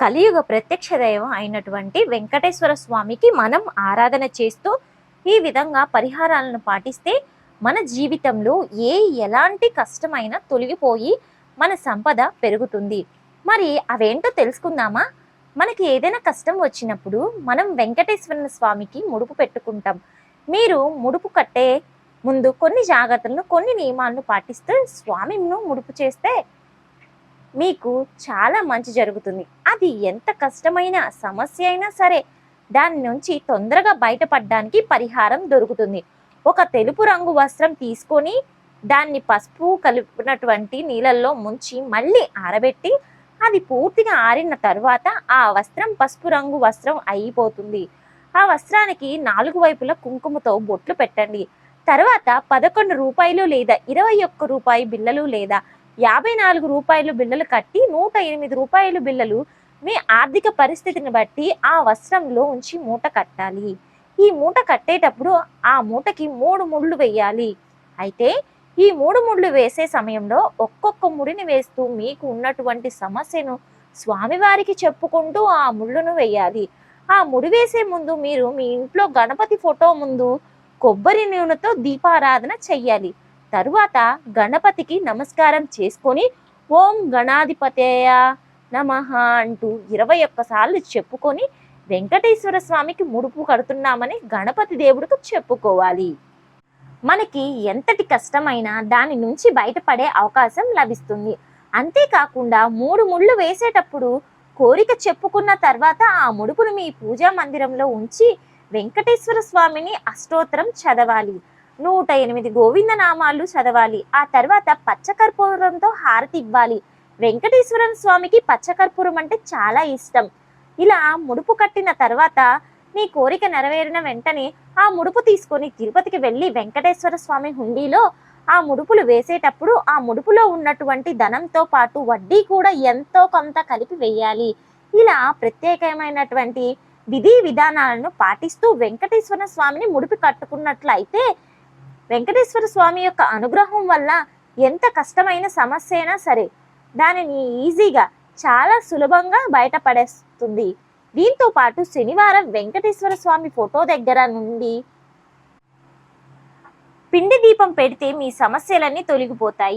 కలియుగ ప్రత్యక్ష దైవం అయినటువంటి వెంకటేశ్వర స్వామికి మనం ఆరాధన చేస్తూ ఈ విధంగా పరిహారాలను పాటిస్తే మన జీవితంలో ఏ ఎలాంటి కష్టమైనా తొలగిపోయి మన సంపద పెరుగుతుంది. మరి అవేంటో తెలుసుకుందామా? మనకి ఏదైనా కష్టం వచ్చినప్పుడు మనం వెంకటేశ్వర స్వామికి ముడుపు పెట్టుకుంటాం. మీరు ముడుపు కట్టే ముందు కొన్ని జాగ్రత్తలను కొన్ని నియమాలను పాటిస్తూ స్వామిను ముడుపు చేస్తే మీకు చాలా మంచి జరుగుతుంది. అది ఎంత కష్టమైన సమస్య అయినా సరే దాని నుంచి తొందరగా బయటపడడానికి పరిహారం దొరుకుతుంది. ఒక తెలుపు రంగు వస్త్రం తీసుకొని దాన్ని పసుపు కలిపినటువంటి నీళ్ళల్లో ముంచి మళ్ళీ ఆరబెట్టి అది పూర్తిగా ఆరిన తర్వాత ఆ వస్త్రం పసుపు రంగు వస్త్రం అయిపోతుంది. ఆ వస్త్రానికి నాలుగు వైపులా కుంకుమతో బొట్లు పెట్టండి. తర్వాత పదకొండు రూపాయలు లేదా ఇరవై ఒక్క రూపాయి బిళ్ళలు లేదా యాభై నాలుగు రూపాయలు బిళ్ళలు కట్టి నూట ఎనిమిది రూపాయలు బిళ్ళలు మీ ఆర్థిక పరిస్థితిని బట్టి ఆ వస్త్రంలో ఉంచి మూట కట్టాలి. ఈ మూట కట్టేటప్పుడు ఆ మూటకి మూడు ముళ్ళు వేయాలి. అయితే ఈ మూడు ముళ్ళు వేసే సమయంలో ఒక్కొక్క ముడిని వేస్తూ మీకు ఉన్నటువంటి సమస్యను స్వామివారికి చెప్పుకుంటూ ఆ ముళ్ళును వేయాలి. ఆ ముడి వేసే ముందు మీరు మీ ఇంట్లో గణపతి ఫోటో ముందు కొబ్బరి నూనెతో దీపారాధన చెయ్యాలి. తరువాత గణపతికి నమస్కారం చేసుకొని ఓం గణాధిపతేయ. నమః అంటూ ఇరవై ఒక్కసార్లు చెప్పుకొని వెంకటేశ్వర స్వామికి ముడుపు కడుతున్నామని గణపతి దేవుడికి చెప్పుకోవాలి. మనకి ఎంతటి కష్టమైనా దాని నుంచి బయటపడే అవకాశం లభిస్తుంది. అంతేకాకుండా మూడు ముళ్ళు వేసేటప్పుడు కోరిక చెప్పుకున్న తర్వాత ఆ ముడుపును మీ పూజా మందిరంలో ఉంచి వెంకటేశ్వర స్వామిని అష్టోత్తరం చదవాలి. నూట ఎనిమిది గోవింద నామాలు చదవాలి. ఆ తర్వాత పచ్చకర్పూరంతో హారతి ఇవ్వాలి. వెంకటేశ్వర స్వామికి పచ్చకర్పూరం అంటే చాలా ఇష్టం. ఇలా ముడుపు కట్టిన తర్వాత నీ కోరిక నెరవేరిన వెంటనే ఆ ముడుపు తీసుకొని తిరుపతికి వెళ్ళి వెంకటేశ్వర స్వామి హుండీలో ఆ ముడుపులు వేసేటప్పుడు ఆ ముడుపులో ఉన్నటువంటి ధనంతో పాటు వడ్డీ కూడా ఎంతో కొంత కలిపి వేయాలి. ఇలా ప్రత్యేకమైనటువంటి విధి విధానాలను పాటిస్తూ వెంకటేశ్వర స్వామిని ముడిపి కట్టుకున్నట్లయితే వెంకటేశ్వర స్వామి యొక్క అనుగ్రహం వల్ల ఎంత కష్టమైన సమస్య అయినా సరే దానిని ఈజీగా చాలా సులభంగా బయటపడేస్తుంది. దీంతో పాటు శనివారం వెంకటేశ్వర స్వామి ఫోటో దగ్గర నుండి పిండి దీపం పెడితే మీ సమస్యలన్నీ తొలగిపోతాయి.